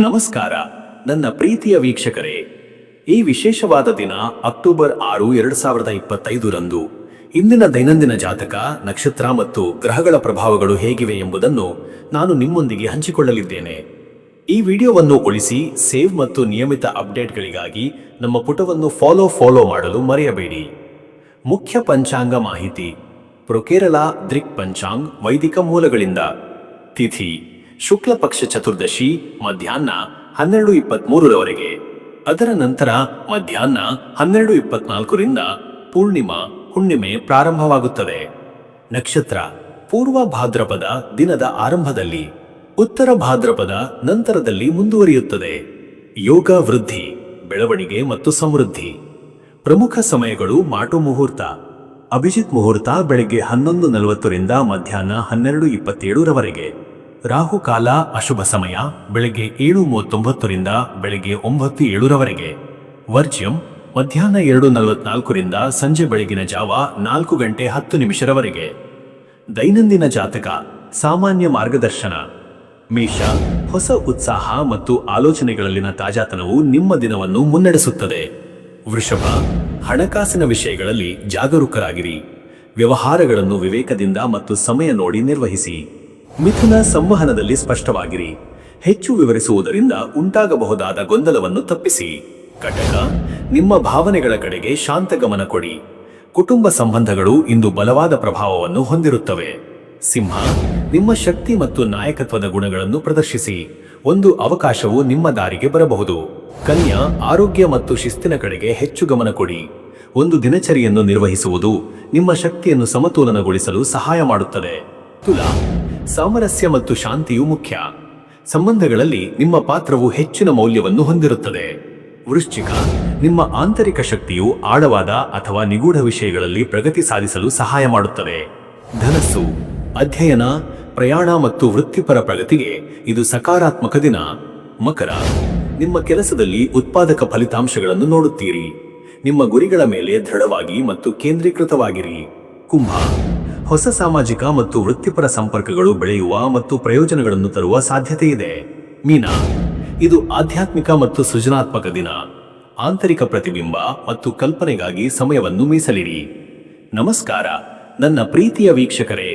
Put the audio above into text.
ನಮಸ್ಕಾರ. ನನ್ನ ಪ್ರೀತಿಯ ವೀಕ್ಷಕರೇ, ಈ ವಿಶೇಷವಾದ ದಿನ ಅಕ್ಟೋಬರ್ ಆರು, ಎರಡ್ ಸಾವಿರದ ಇಪ್ಪತ್ತೈದರಂದು ಇಂದಿನ ದೈನಂದಿನ ಜಾತಕ, ನಕ್ಷತ್ರ ಮತ್ತು ಗ್ರಹಗಳ ಪ್ರಭಾವಗಳು ಹೇಗಿವೆ ಎಂಬುದನ್ನು ನಾನು ನಿಮ್ಮೊಂದಿಗೆ ಹಂಚಿಕೊಳ್ಳಲಿದ್ದೇನೆ. ಈ ವಿಡಿಯೋವನ್ನು ಉಳಿಸಿ ಸೇವ್ ಮತ್ತು ನಿಯಮಿತ ಅಪ್ಡೇಟ್ಗಳಿಗಾಗಿ ನಮ್ಮ ಪುಟವನ್ನು ಫಾಲೋ ಫಾಲೋ ಮಾಡಲು ಮರೆಯಬೇಡಿ. ಮುಖ್ಯ ಪಂಚಾಂಗ ಮಾಹಿತಿ ಪ್ರೊಕೇರಳ ದ್ರಿಕ್ ಪಂಚಾಂಗ್ ವೈದಿಕ ಮೂಲಗಳಿಂದ. ತಿಥಿ ಶುಕ್ಲ ಪಕ್ಷ ಚತುರ್ದಶಿ ಮಧ್ಯಾಹ್ನ ಹನ್ನೆರಡು ಇಪ್ಪತ್ಮೂರರವರೆಗೆ. ಅದರ ನಂತರ ಮಧ್ಯಾಹ್ನ ಹನ್ನೆರಡು ಇಪ್ಪತ್ನಾಲ್ಕರಿಂದ ಪೂರ್ಣಿಮಾ, ಹುಣ್ಣಿಮೆ ಪ್ರಾರಂಭವಾಗುತ್ತದೆ. ನಕ್ಷತ್ರ, ಪೂರ್ವ ಭಾದ್ರಪದ ದಿನದ ಆರಂಭದಲ್ಲಿ, ಉತ್ತರ ಭಾದ್ರಪದ ನಂತರದಲ್ಲಿ ಮುಂದುವರಿಯುತ್ತದೆ. ಯೋಗ ವೃದ್ಧಿ, ಬೆಳವಣಿಗೆ ಮತ್ತು ಸಮೃದ್ಧಿ. ಪ್ರಮುಖ ಸಮಯಗಳು ಮಾಟು ಮುಹೂರ್ತ. ಅಭಿಜಿತ್ ಮುಹೂರ್ತ ಬೆಳಗ್ಗೆ ಹನ್ನೊಂದು ನಲವತ್ತರಿಂದ ಮಧ್ಯಾಹ್ನ ಹನ್ನೆರಡು ಇಪ್ಪತ್ತೇಳರವರೆಗೆ. ರಾಹುಕಾಲ ಅಶುಭ ಸಮಯ, ಬೆಳಗ್ಗೆ ಏಳು ಮೂವತ್ತೊಂಬತ್ತರಿಂದ ಬೆಳಗ್ಗೆ ಒಂಬತ್ತು ಏಳರವರೆಗೆ ವರ್ಜ್ಯಂ, ಮಧ್ಯಾಹ್ನ ಎರಡು ನಲವತ್ನಾಲ್ಕರಿಂದ ಸಂಜೆ ಬೆಳಗಿನ ಜಾವ ನಾಲ್ಕು ಗಂಟೆ ಹತ್ತು ನಿಮಿಷರವರೆಗೆ. ದೈನಂದಿನ ಜಾತಕ, ಸಾಮಾನ್ಯ ಮಾರ್ಗದರ್ಶನ. ಮೇಷ, ಹೊಸ ಉತ್ಸಾಹ ಮತ್ತು ಆಲೋಚನೆಗಳಲ್ಲಿನ ತಾಜಾತನವು ನಿಮ್ಮ ದಿನವನ್ನು ಮುನ್ನಡೆಸುತ್ತದೆ. ವೃಷಭ, ಹಣಕಾಸಿನ ವಿಷಯಗಳಲ್ಲಿ ಜಾಗರೂಕರಾಗಿರಿ. ವ್ಯವಹಾರಗಳನ್ನು ವಿವೇಕದಿಂದ ಮತ್ತು ಸಮಯ ನೋಡಿ ನಿರ್ವಹಿಸಿ. ಮಿಥುನ ಸಂವಹನದಲ್ಲಿ ಸ್ಪಷ್ಟವಾಗಿರಿ. ಹೆಚ್ಚು ವಿವರಿಸುವುದರಿಂದ ಉಂಟಾಗಬಹುದಾದ ಗೊಂದಲವನ್ನು ತಪ್ಪಿಸಿ. ಕಟಕ ನಿಮ್ಮ ಭಾವನೆಗಳ ಕಡೆಗೆ ಶಾಂತ ಗಮನ ಕೊಡಿ. ಕುಟುಂಬ ಸಂಬಂಧಗಳು ಇಂದು ಬಲವಾದ ಪ್ರಭಾವವನ್ನು ಹೊಂದಿರುತ್ತವೆ. ಸಿಂಹ, ನಿಮ್ಮ ಶಕ್ತಿ ಮತ್ತು ನಾಯಕತ್ವದ ಗುಣಗಳನ್ನು ಪ್ರದರ್ಶಿಸಿ. ಒಂದು ಅವಕಾಶವು ನಿಮ್ಮ ದಾರಿಗೆ ಬರಬಹುದು. ಕನ್ಯಾ, ಆರೋಗ್ಯ ಮತ್ತು ಶಿಸ್ತಿನ ಕಡೆಗೆ ಹೆಚ್ಚು ಗಮನ ಕೊಡಿ. ಒಂದು ದಿನಚರಿಯನ್ನು ನಿರ್ವಹಿಸುವುದು ನಿಮ್ಮ ಶಕ್ತಿಯನ್ನು ಸಮತೋಲನಗೊಳಿಸಲು ಸಹಾಯ ಮಾಡುತ್ತದೆ. ತುಲಾ ಸಾಮರಸ್ಯ ಮತ್ತು ಶಾಂತಿಯು ಮುಖ್ಯ. ಸಂಬಂಧಗಳಲ್ಲಿ ನಿಮ್ಮ ಪಾತ್ರವು ಹೆಚ್ಚಿನ ಮೌಲ್ಯವನ್ನು ಹೊಂದಿರುತ್ತದೆ. ವೃಶ್ಚಿಕ. ನಿಮ್ಮ ಆಂತರಿಕ ಶಕ್ತಿಯು ಆಳವಾದ ಅಥವಾ ನಿಗೂಢ ವಿಷಯಗಳಲ್ಲಿ ಪ್ರಗತಿ ಸಾಧಿಸಲು ಸಹಾಯ ಮಾಡುತ್ತದೆ. ಧನಸ್ಸು. ಅಧ್ಯಯನ, ಪ್ರಯಾಣ ಮತ್ತು ವೃತ್ತಿಪರ ಪ್ರಗತಿಗೆ ಇದು ಸಕಾರಾತ್ಮಕ ದಿನ. ಮಕರ. ನಿಮ್ಮ ಕೆಲಸದಲ್ಲಿ ಉತ್ಪಾದಕ ಫಲಿತಾಂಶಗಳನ್ನು ನೋಡುತ್ತೀರಿ. ನಿಮ್ಮ ಗುರಿಗಳ ಮೇಲೆ ದೃಢವಾಗಿ ಮತ್ತು ಕೇಂದ್ರೀಕೃತವಾಗಿರಿ. ಕುಂಭ. ಹೊಸ ಸಾಮಾಜಿಕ ಮತ್ತು ವೃತ್ತಿಪರ ಸಂಪರ್ಕಗಳು ಬೆಳೆಯುವ ಮತ್ತು ಪ್ರಯೋಜನಗಳನ್ನು ತರುವ ಸಾಧ್ಯತೆ ಇದೆ ಮೀನಾ, ಇದು ಆಧ್ಯಾತ್ಮಿಕ ಮತ್ತು ಸೃಜನಾತ್ಮಕ ದಿನ. ಆಂತರಿಕ ಪ್ರತಿಬಿಂಬ ಮತ್ತು ಕಲ್ಪನೆಗಾಗಿ ಸಮಯವನ್ನು ಮೀಸಲಿಡಿ. ನಮಸ್ಕಾರ, ನನ್ನ ಪ್ರೀತಿಯ ವೀಕ್ಷಕರೇ.